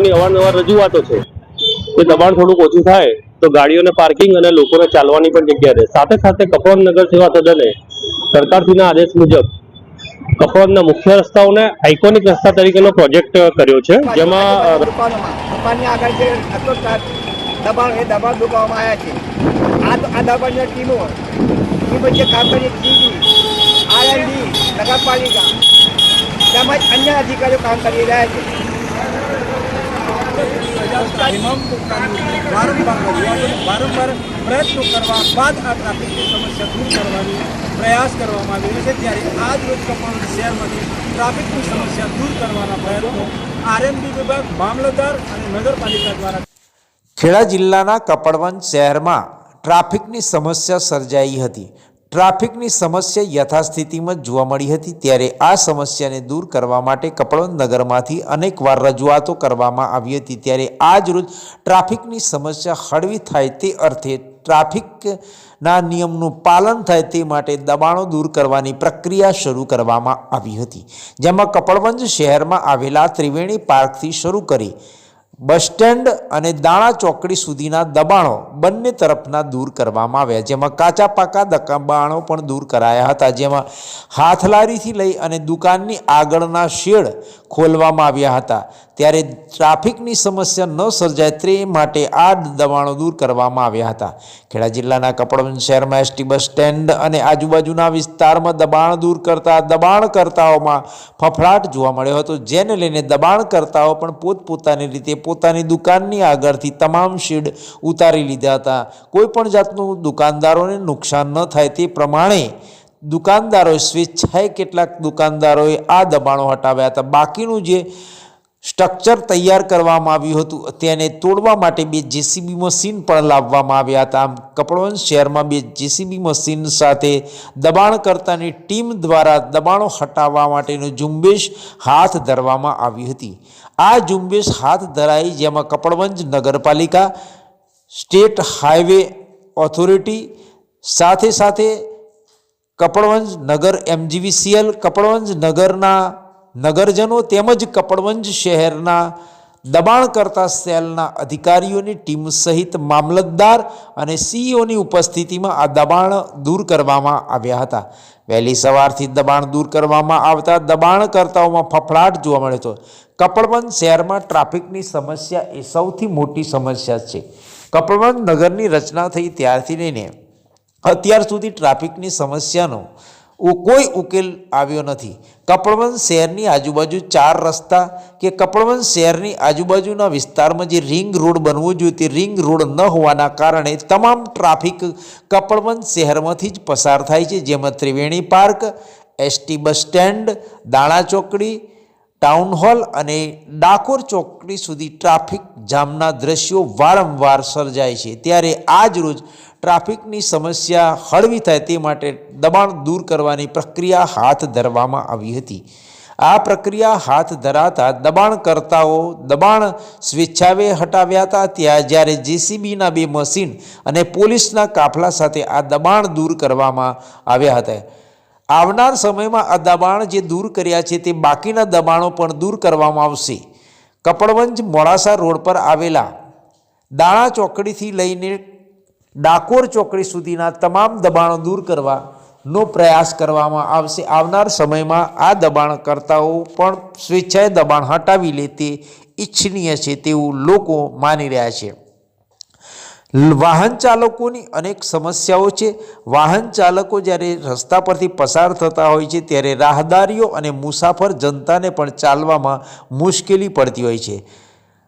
લોકોની અવારનવાર રજૂઆતો છે. કે દબાણ થોડુંક ઓછું થાય તો ગાડીઓને પાર્કિંગ અને લોકોને ચાલવાની પણ જગ્યા રહે. સાથે સાથે કપવાન નગર સેવા સદને સરકારશ્રીના આદેશ મુજબ કપવાનના મુખ્ય રસ્તાઓને આઇકોનિક રસ્તા તરીકેનો પ્રોજેક્ટ કર્યો છે. જેમાં દબાણ એ દબાણ આવ્યા છે આ આ દબાણની ટીમો કામ કરી જીબી આરએનડી નગરપાલિકા તેમજ અન્ય અધિકારીઓ કામ કરી રહ્યા છે. વારંવાર પ્રયત્નો કરવા બાદ આ ટ્રાફિકની સમસ્યા દૂર કરવાની પ્રયાસ કરવામાં આવી રહ્યો છે. ત્યારે આજ રોજ કપડ શહેરમાંથી ટ્રાફિકની સમસ્યા દૂર કરવાના પ્રયત્નો આરએમબી વિભાગ, મામલતદાર અને નગરપાલિકા દ્વારા ખેડા જિલ્લાના કપડવંજ શહેરમાં ટ્રાફિકની સમસ્યા સર્જાઈ હતી. ટ્રાફિકની સમસ્યા યથાસ્થિતિમાં જોવા મળી હતી ત્યારે આ સમસ્યાને દૂર કરવા માટે કપડવંજ નગરમાંથી અનેકવાર રજૂઆતો કરવામાં આવી હતી ત્યારે આજ રોજ ટ્રાફિકની સમસ્યા હળવી થાય તે અર્થે ટ્રાફિકના નિયમનું પાલન થાય તે માટે દબાણો દૂર કરવાની પ્રક્રિયા શરૂ કરવામાં આવી હતી, જેમાં કપડવંજ શહેરમાં આવેલા ત્રિવેણી પાર્કથી શરૂ કરી બસ સ્ટેન્ડ અને દાણા ચોકડી સુધીના દબાણો બંને તરફના દૂર કરવામાં આવ્યા, જેમાં કાચા પાકા દબાણો પણ દૂર કરાયા હતા, જેમાં હાથલારીથી લઈ અને દુકાનની આગળના શેડ ખોલવામાં આવ્યા હતા. ત્યારે ટ્રાફિકની સમસ્યા ન સર્જાય તે માટે આ દબાણો દૂર કરવામાં આવ્યા હતા. ખેડા જિલ્લાના કપડવંજ શહેરમાં એસટી બસ સ્ટેન્ડ અને આજુબાજુના વિસ્તારમાં દબાણ દૂર કરતા દબાણકર્તાઓમાં ફફડાટ જોવા મળ્યો હતો, જેને લઈને દબાણકર્તાઓ પણ પોતપોતાની રીતે પોતાની દુકાનની આગળથી તમામ શીડ ઉતારી લીધા હતા. કોઈ પણ જાતનું દુકાનદારોને નુકસાન ન થાય તે પ્રમાણે દુકાનદારોએ સ્વેચ્છાએ કેટલાક દુકાનદારોએ આ દબાણો હટાવ્યા હતા. બાકીનું જે સ્ટ્રક્ચર તૈયાર કરવામાં આવ્યું હતું. તેને તોડવા માટે બે જેસીબી મશીન પણ લાવવામાં આવ્યા હતા. આમ કપડવંજ શહેરમાં બે જેસીબી મશીન સાથે દબાણકર્તાની ટીમ દ્વારા દબાણો હટાવવા માટેનું ઝુંબેશ હાથ ધરવામાં આવી હતી. આ ઝુંબેશ હાથ ધરાઈ જેમાં કપડવંજ નગરપાલિકા, સ્ટેટ હાઈવે ઓથોરિટી, સાથે સાથે કપડવંજ નગર એમજીવીસીએલ, કપડવંજ નગરના નગરજનો તેમજ કપડવંજ શહેરના દબાણકર્તા સેલના અધિકારીઓની ટીમ સહિત મામલતદાર અને સીઈઓની ઉપસ્થિતિમાં આ દબાણ દૂર કરવામાં આવ્યા હતા. વહેલી સવારથી દબાણ દૂર કરવામાં આવતા દબાણકર્તાઓમાં ફફડાટ જોવા મળ્યો હતો. કપડવંજ શહેરમાં ટ્રાફિકની સમસ્યા એ સૌથી મોટી સમસ્યા છે. કપડવંજ નગરની રચના થઈ ત્યારથી લઈને અત્યાર સુધી ટ્રાફિકની સમસ્યાનો કોઈ ઉકેલ આવ્યો નથી. કપડવંજ શહેરની આજુબાજુ ચાર રસ્તા કે કપડવંજ શહેરની આજુબાજુના વિસ્તારમાં જે રિંગ રોડ બનવો જોઈએ તે રિંગ રોડ ન હોવાના કારણે તમામ ટ્રાફિક કપડવંજ શહેરમાંથી જ પસાર થાય છે. જેમાં Triveni park, ST bus stand, Dana ચોકડી, ટાઉન હોલ અને ડાકોર ચોકડી સુધી ટ્રાફિક જામના દ્રશ્યો વારંવાર સર્જાય છે. ત્યારે આજ રોજ ટ્રાફિકની સમસ્યા હળવી થાય તે માટે દબાણ દૂર કરવાની પ્રક્રિયા હાથ ધરવામાં આવી હતી. આ પ્રક્રિયા હાથ ધરાતા દબાણકર્તાઓ દબાણ સ્વેચ્છાએ હટાવ્યા હતા ત્યાં જ્યારે જેસીબીના બે મશીન અને પોલીસના કાફલા સાથે આ દબાણ દૂર કરવામાં આવ્યા હતા. આવનાર સમયમાં આ દબાણ જે દૂર કર્યા છે તે બાકીના દબાણો પણ દૂર કરવામાં આવશે. કપડવંજ મોડાસા રોડ પર આવેલા દાણા ચોકડીથી લઈને ડાકોર ચોકડી સુધીના તમામ દબાણો દૂર કરવાનો પ્રયાસ કરવામાં આવશે. આવનાર સમયમાં આ દબાણકર્તાઓ પણ સ્વેચ્છાએ દબાણ હટાવી લે તે ઈચ્છનીય છે તેવું લોકો માની રહ્યા છે. વાહન ચાલકોની અનેક સમસ્યાઓ છે. વાહન ચાલકો જ્યારે રસ્તા પરથી પસાર થતા હોય છે ત્યારે રાહદારીઓ અને મુસાફર જનતાને પણ ચાલવામાં મુશ્કેલી પડતી હોય છે.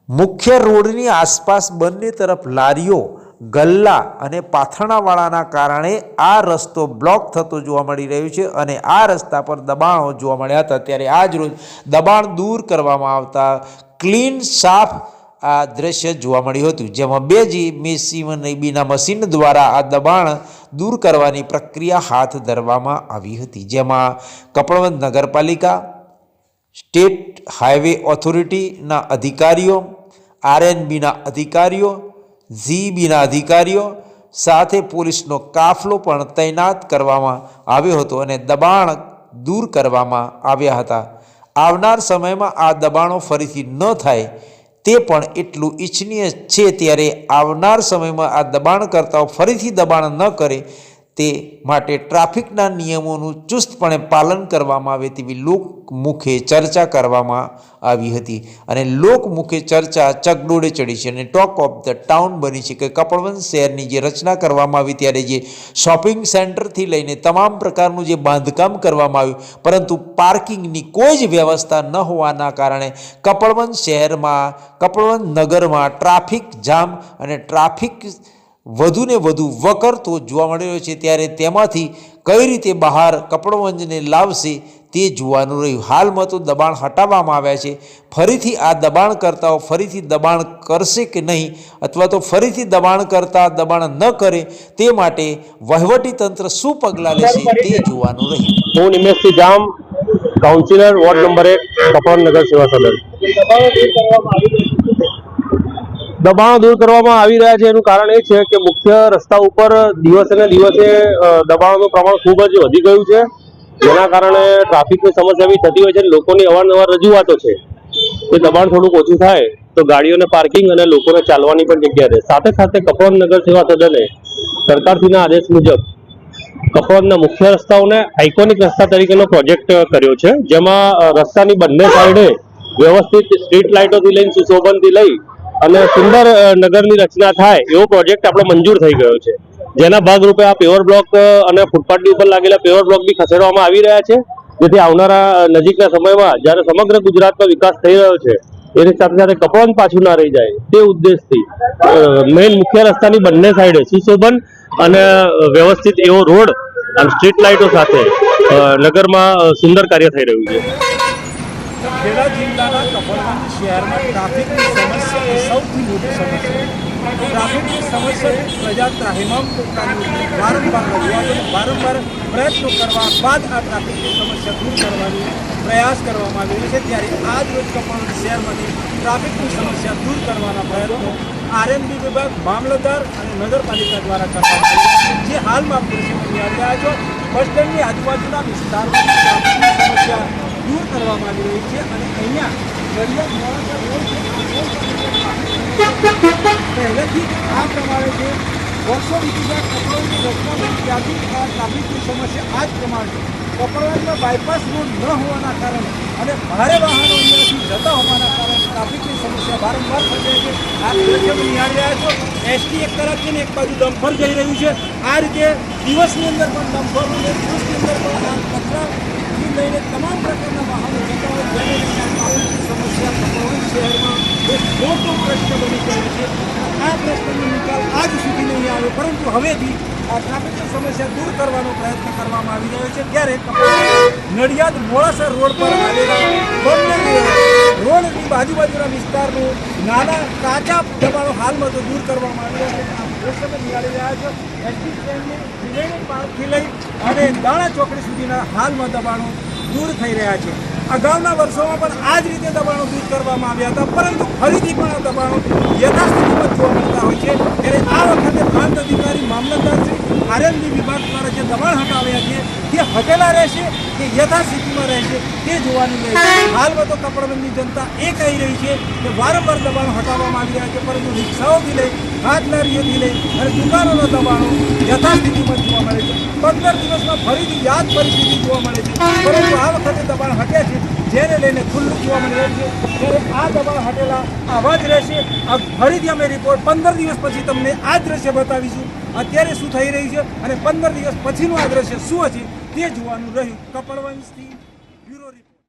મુખ્ય રોડની આસપાસ બંને તરફ લારીઓ ગલ્લા અને પાથરણાવાળાના કારણે આ રસ્તો બ્લોક થતો જોવા મળી રહ્યો છે અને આ રસ્તા પર દબાણો જોવા મળ્યા હતા. ત્યારે આજ રોજ દબાણ દૂર કરવામાં આવતા ક્લીન સાફ આ દ્રશ્ય જોવા મળ્યું હતું. જેમાં બે જી બીના મશીન દ્વારા આ દબાણ દૂર કરવાની પ્રક્રિયા હાથ ધરવામાં આવી હતી. જેમાં કપડવંત નગરપાલિકા, સ્ટેટ હાઈવે ઓથોરિટીના અધિકારીઓ, આરએનબીના અધિકારીઓ ઝીબીના અધિકારીઓ સાથે પોલીસનો કાફલો પણ તૈનાત કરવામાં આવ્યો હતો અને દબાણ દૂર કરવામાં આવ્યા હતા. આવનાર સમયમાં આ દબાણો ફરીથી ન થાય તે પણ એટલું ઈચ્છનીય છે. ત્યારે આવનાર સમયમાં આ દબાણકર્તાઓ ફરીથી દબાણ ન કરે તે માટે ટ્રાફિકના નિયમોનું ચુસ્તપણે પાલન કરવામાં આવે તેવી લોકમુખે ચર્ચા કરવામાં આવી હતી. અને લોકમુખે ચર્ચા ચકડોળે ચડી છે અને ટોક ઓફ ધ ટાઉન બની છે કે કપડવંજ શહેરની જે રચના કરવામાં આવી ત્યારે જે શોપિંગ સેન્ટરથી લઈને તમામ પ્રકારનું જે બાંધકામ કરવામાં આવ્યું, પરંતુ પાર્કિંગની કોઈ જ વ્યવસ્થા ન હોવાના કારણે કપડવંજ શહેરમાં કપડવંજ નગરમાં ટ્રાફિક જામ અને ટ્રાફિક વધુને વધુ વકરતો જોવા મળી રહ્યો છે ત્યારે તેમાંથી કઈ રીતે બહાર કપડવંજને લાવશે તે જોવાનું રહ્યું. હાલમાં તો દબાણ હટાવવામાં આવ્યા છે. ફરીથી આ દબાણકર્તાઓ ફરીથી દબાણ કરશે કે નહીં? અથવા તો ફરીથી દબાણ કરતા દબાણ ન કરે તે માટે વહીવટી તંત્ર શું પગલાં લેશે તે જોવાનું રહ્યું. હું Nimeshsinh Jam councillor ward number એક કપડ નગર સેવા સદન. દબાણો દૂર કરવામાં આવી રહ્યા છે. એનું કારણ એ છે કે મુખ્ય રસ્તા ઉપર દિવસે ને દિવસે દબાણોનું પ્રમાણ ખૂબ જ વધી ગયું છે. જેના કારણે ટ્રાફિકની સમસ્યા બી થતી હોય છે લોકોની અવારનવાર રજૂઆતો છે કે દબાણ થોડુંક ઓછું થાય તો ગાડીઓને પાર્કિંગ અને લોકોને ચાલવાની પણ જગ્યા રહે. સાથે સાથે કપડ નગર સેવા સદને સરકારશ્રીના આદેશ મુજબ કપડના મુખ્ય રસ્તાઓને આઇકોનિક રસ્તા તરીકેનો પ્રોજેક્ટ કર્યો છે. જેમાં રસ્તાની બંને સાઈડે વ્યવસ્થિત સ્ટ્રીટ લાઇટોથી લઈને સુશોભનથી લઈ અને સુંદર નગરની રચના થાય એવો પ્રોજેક્ટ આપણે મંજૂર થઈ ગયો છે. જેના ભાગરૂપે આ પેવર બ્લોક અને ફૂટપાથની ઉપર લાગેલા પેવર બ્લોક બી ખસેડવામાં આવી રહ્યા છે. જેથી આવનારા નજીકના સમયમાં જ્યારે સમગ્ર ગુજરાતનો વિકાસ થઈ રહ્યો છે, એની સાથે સાથે કપડાં પાછું ના રહી જાય, તે ઉદ્દેશથી મેઇન મુખ્ય રસ્તાની બંને સાઈડે સુશોભન અને વ્યવસ્થિત એવો રોડ અને સ્ટ્રીટ લાઇટો સાથે નગરમાં સુંદર કાર્ય થઈ રહ્યું છે. ખેડા જિલ્લાના કપડવંજ શહેરમાં ટ્રાફિકની એ સૌથી મોટી સમસ્યા ટ્રાફિકની સમસ્યા પ્રજા ત્રાહિમામ પોતાની વારંવાર રજૂઆતો વારંવાર પ્રયત્નો કરવા બાદ આ ટ્રાફિકની સમસ્યા દૂર કરવાની પ્રયાસ કરવામાં આવી રહ્યો છે ત્યારે આજ રોજ કપડવંજ શહેરમાંથી ટ્રાફિકની સમસ્યા દૂર કરવાના પ્રયત્નો આરએમબી વિભાગ મામલતદાર અને નગરપાલિકા દ્વારા કરવામાં આવ્યા છે. જે હાલમાં પરિસ્થિતિ રહ્યા છો બસ સ્ટેન્ડની આજુબાજુના વિસ્તારોની ટ્રાફિકની સમસ્યા દૂર કરવામાં આવી રહી છે અને અહીંયા નડિયાદ મોડાસા રોડ છે, આ પહેલેથી આ પ્રમાણે છે. વર્ષો વીતી ગયા કપડવંજની રચના બની ત્યાંથી આ ટ્રાફિકની સમસ્યા આ જ પ્રમાણે છે. કપડવંજમાં બાયપાસ રોડ ન હોવાના કારણે અને ભારે વાહનો અહીંયાથી જતા હોવાના કારણે ટ્રાફિકની સમસ્યા વારંવાર સર્જાય છે. આ દ્રશ્ય નિહાળી રહ્યા છો. એસટી એક તરફ ને એક બાજુ ડમ્ફર જઈ રહ્યું છે. આ રીતે દિવસની અંદર પણ ડમ્ફર દિવસની અંદર પણ આ કચરાથી લઈને તમામ પ્રકારના વાહનો જતા હોય. જેને સમસ્યા કપડવંજ શહેરમાં એક મોટો પ્રશ્ન બની ગયો છે. આ પ્રશ્નનો નિકાલ આજ સુધી નહીં આવ્યો, પરંતુ હવેથી આ ટ્રાફિકની સમસ્યા દૂર કરવાનો પ્રયત્ન કરવામાં આવી રહ્યો છે. ત્યારે નડિયાદ મોડાસા રોડ પર આવેલા રોડની આજુબાજુના વિસ્તારનું નાના કાચા દબાણો હાલમાં તો દૂર કરવામાં આવી રહ્યા છે. તમે નિહાળી રહ્યા છો એસટી સ્ટેન્ડની પાર્કથી અને દાણા ચોકડી સુધીના હાલમાં દબાણો દૂર થઈ રહ્યા છે. અગાઉના વર્ષોમાં પણ આ જ રીતે દબાણો દૂર કરવામાં આવ્યા હતા, પરંતુ ફરીથી પણ આ દબાણો યથાસ્થિતિમાં જોવા મળતા હોય છે. ત્યારે આ વખતે પ્રાંત અધિકારી મામલતદારશ્રી આરએમડી વિભાગ દ્વારા જે દબાણ હટાવ્યા છે, તે હટેલા રહેશે કે યથાસ્થિતિમાં રહેશે તે જોવાનું રહેશે હાલમાં તો કપડબંધની જનતા એ કહી રહી છે કે વારંવાર દબાણો હટાવવામાં આવી રહ્યા છે, પરંતુ રિક્ષાઓથી લઈ હાથ લારીઓથી લઈ અને દુકાનોના દબાણો યથાસ્થિતિમાં જોવા મળે છે. પંદર દિવસમાં ફરીથી યાદ પરિસ્થિતિ જોવા મળે છે. પરંતુ આ વખતે દબાણ હટ્યા છે. જેને લઈને ખુલ્લું જોવા મળી છે ત્યારે આ દબાણ હટેલા આવા જ રહેશે. ફરીથી અમે રિપોર્ટ પંદર દિવસ પછી તમને આ દ્રશ્ય બતાવીશું. અત્યારે શું થઈ રહ્યું છે અને પંદર દિવસ પછીનું આ દ્રશ્ય શું હશે તે જોવાનું રહ્યું. કપડવંશથી